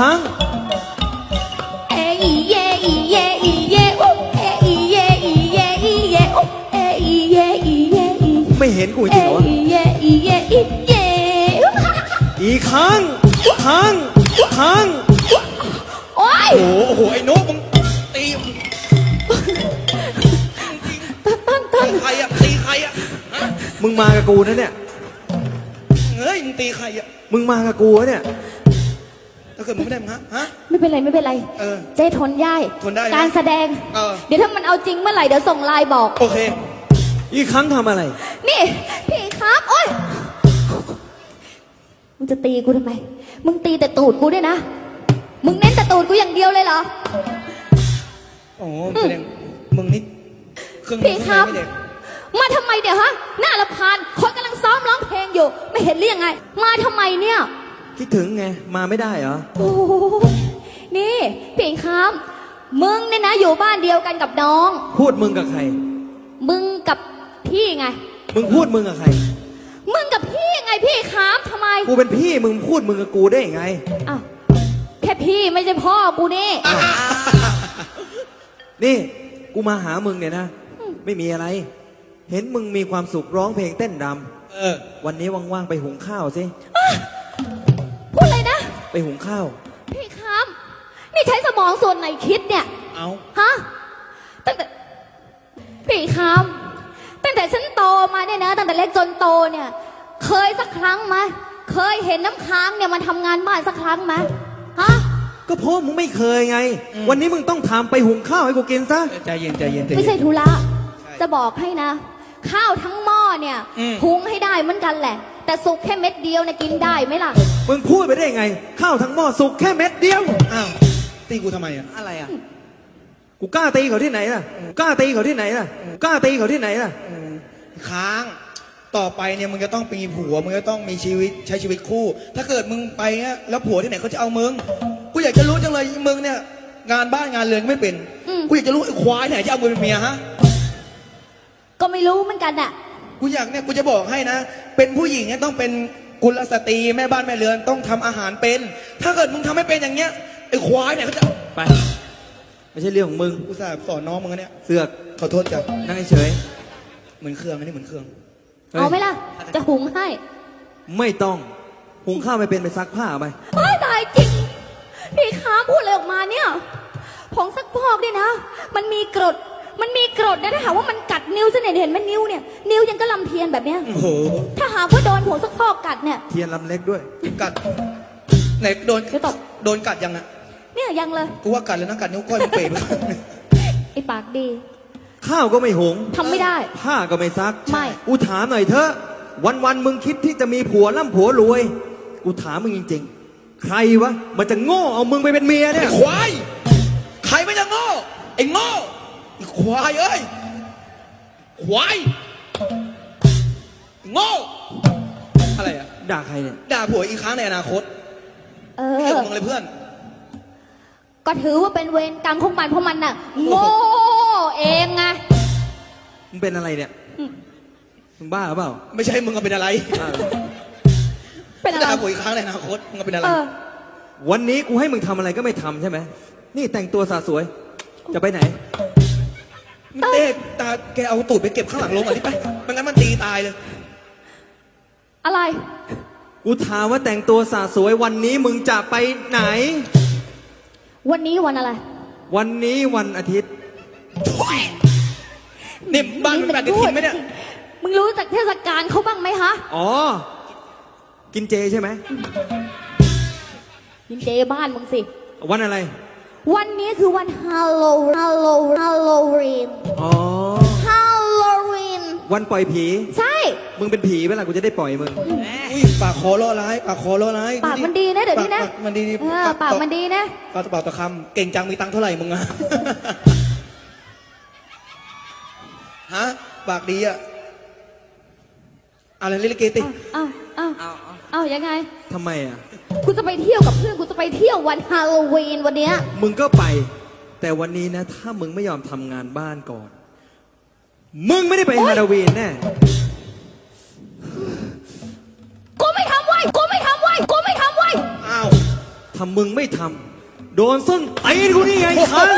รั้ง เออีเยอีเยอีเยอุ๊เออีเยอีเยอีเยอุ๊เออีเยอีเยอีไม่เห็นกูจเอริงเหรอวะอีเยอีเยอีเยอีกครั้งครั้งครั้งโอ๊ยโอ้โหโอ้โหไอ้นุ๊กมึงตีมึงต้นต้นตีใครอะตีใครอะฮะมึงมากับกูนะเนี่ยเฮ้ยมึงตีใครอะมึงมากับกูนะเนี่ย ถ้าเกิดมึงไม่ได้มึงฮะฮะ ไม่เป็นไรไม่เป็นไร เออเจ๊ทนได้ทนได้นะการแสดง เออ เดี๋ยวถ้ามันเอาจริงเมื่อไหร่เดี๋ยวส่งไลน์บอก โอเค อีกครั้งทำอะไร นี่ พี่ครับโอ๊ยมึงจะตีกูทำไม มึงตีแต่ตูดกูด้วยนะ มึงเน้นแต่ตูดกูอย่างเดียวเลยเหรอ โอ้โหแสดงมึงนี่เครื่องพี่ครับไม่เด็กมาทำไมเดี๋ยวฮะหน้ารำคาญคนกำลังซ้อมร้องเพลงอยู่ ไม่เห็นหรือยังไง มาทำไมเนี่ย คิดถึงไง มาไม่ได้เหรอ โอ้โหนี่พี่ครับมึงเนี่ยนะอยู่บ้านเดียวกันกับน้อง พูดมึงกับใคร มึงกับพี่ไง มึงพูดมึงกับใคร มึงกับพี่ไงพี่ครับทำไมกูเป็นพี่มึงพูดมึงกับกูได้ยังไง อ้าวแค่พี่ไม่ใช่พ่อกูนี่นี่ กูมาหามึงเนี่ยนะ ไม่มีอะไร เห็นมึงมีความสุขร้องเพลงเต้นรเออำวันนี้ว่างๆไปหุงข้าวสิพูดเลยนะ ไปหุงข้าว พี่ครับ นี่ใช้สมองส่วนไหนคิดเนี่ย เอา ฮะ ตั้งแต่ พี่ครับ ตั้งแต่ฉันโตมาเนี่ยนะ ตั้งแต่เล็กจนโตเนี่ย เคยสักครั้งไหมเคยเห็นน้ำค้างเนี่ยมันทำงานบ้านสักครั้งไหมฮะ ก็เพราะมึงไม่เคยไงวันนี้มึงต้องทำไปหุงข้าวให้กูกินซะ ใจเย็นใจเย็นใจไม่เย็ใช่น ธุระ จะบอกให้นะ ข้าวทั้งหม้อเนี่ย อืม หุงให้ได้เหมือนกันแหละ แต่สุกแค่เม็ดเดียวเนี่ยกินได้ไหมล่ะ มึงพูดไปได้ไง ข้าวทั้งหม้อสุกแค่เม็ดเดียว อ้าว ตีกูทำไมอะอะไรอะ กูกล้าตีเขาที่ไหนล่ะกูกล้าตีเขาที่ไหนล่ะกูกล้าตีเขาที่ไหนล่ะ ค้าง ต่อไปเนี่ยมึงจะต้องมีผัว มึงจะต้องมีชีวิตใช้ชีวิตคู่ ถ้าเกิดมึงไปเนี่ยแล้วผัวที่ไหนเขาจะเอามึง กูอยากจะรู้จังเลยมึงเนี่ย งานบ้านงานเรือนก็ไม่เป็น อืม กูอยากจะรู้ไอ้ควายไหนจะเอามึงเป็นเมียฮะ ก็ไม่รู้เหมือนกันอะ กูอยากเนี่ยกูจะบอกให้นะ เป็นผู้หญิงเนี่ยต้องเป็นกุลสตรีแม่บ้านแม่เรือนต้องทำอาหารเป็น ถ้าเกิดมึงทำไม่เป็นอย่างเงี้ยไอ้ควายเนี่ยเขาจะไป ไม่ใช่เรื่องของมึง อุตส่าห์สอนน้องมึงนะเนี่ยเสือกขอโทษจ้ะนั่งเฉยเหมือนเครื่องอันนี้เหมือนเครื่องๆเฮ้ยเอาไหมล่ะ จะหุงให้ไม่ต้อง หุงข้าวไม่เป็นไปซักผ้าไป เฮ้ยตายจริงพี่ค้าพูดอะไรออกมาเนี่ย ผงซักฟอกเนี่ยนะ มันมีกรด มันมีกรดนะถ้าหากว่ามันกัดนิ้วจะเนี่ยเห็นไหมนิ้วเนี่ย นิ้วยังก็ลำเทียนแบบเนี้ย โอ้โห ถ้าหากว่าโดนผงซักฟอกกัดเนี่ย เทียนลำเล็กด้วย กัดไหนโดนเดี๋ยวตบ โดนกัดยังอะเนี่ยยังเลย กูว่ากัดแล้วนะกัดนิ้วก้อยมันเป๋ไปไอ้ปากดีข้าวก็ไม่หุง ทำไม่ได้ ผ้าก็ไม่ซักไม่ กูถามหน่อยเถอะ วันๆมึงคิดที่จะมีผัวร่ำผัวรวย กูถามมึงจริง ๆ ใครวะ มันจะโง่เอามึงไปเป็นเมียเนี่ไอ้ยควาย ใครไม่จะโง่ไอ้โง่ไอ้ควายเอ้ย ควาย โง่ อะไรอะด่าใครเนี่ย ด่าผัวอีกครั้งในอนาคตเอเรื่องอมึงเลยเพื่อน ก็ถือว่าเป็นเวรกรรมของมันเพราะมันน่ะ โง่เองไงมึงเป็นอะไรเนี่ยอืมมึงบ้าหรือเปล่าไม่ใช่มึงก็เป็นอะไรอ้าวเป็นอะไรด่าผัวอีกครั้งในอนาคต มึงก็เป็นอะไร เออ วันนี้กูให้มึงทำอะไรก็ไม่ทำใช่ไหม นี่แต่งตัวสาสวย จะไปไหน เต้ตาแกเอาตูดไปเก็บข้างหลังลงอะที่ไปไม่งั้นมันตีตายเลย อะไร กูถามว่าแต่งตัวสาสวยวันนี้มึงจะไปไหน วันนี้วันอะไร วันนี้วันอาทิตย์นี่บ้านมันแบบกระถินไหมเนี่ย มึงรู้จักเทศกาลเขาบ้างไหมฮะอ๋อ กินเจใช่ไหมยินเจบ้านมึงสิ วันอะไร วันนี้คือวันฮาโลฮาโลฮาโลวีนอ๋อ ฮาโลวีนวันปล่อยผี ใช่ มึงเป็นผีเวลากูจะได้ปล่อยมึง อุ้ยปากคอล่อร้ายปากคอล่อร้ายปากมันดีนะเดี๋ยวนี้นะปากมันดีเออปากมันดีนะปากต่อปากต่อคำเก่งจังมีตังค์เท่าไหร่มึงอะฮะปากดีอะอะไรเล่นลิเกติอ้าวอ้าวอ้าวอ้าวยังไงทำไมอะ กูจะไปเที่ยวกับเพื่อนกูจะไปเที่ยววันฮาโลวีนวันเนี้ย มึงก็ไป แต่วันนี้นะ ถ้ามึงไม่ยอมทำงานบ้านก่อน มึงไม่ได้ไปฮาโลวีนแน่กูไม่ทำไว้ยกูไม่ทำไว้ยกูไม่ทำไว้ยอ้าวทถ้ามึงไม่ทำโดนส้นตีนกูนี่ไงคัน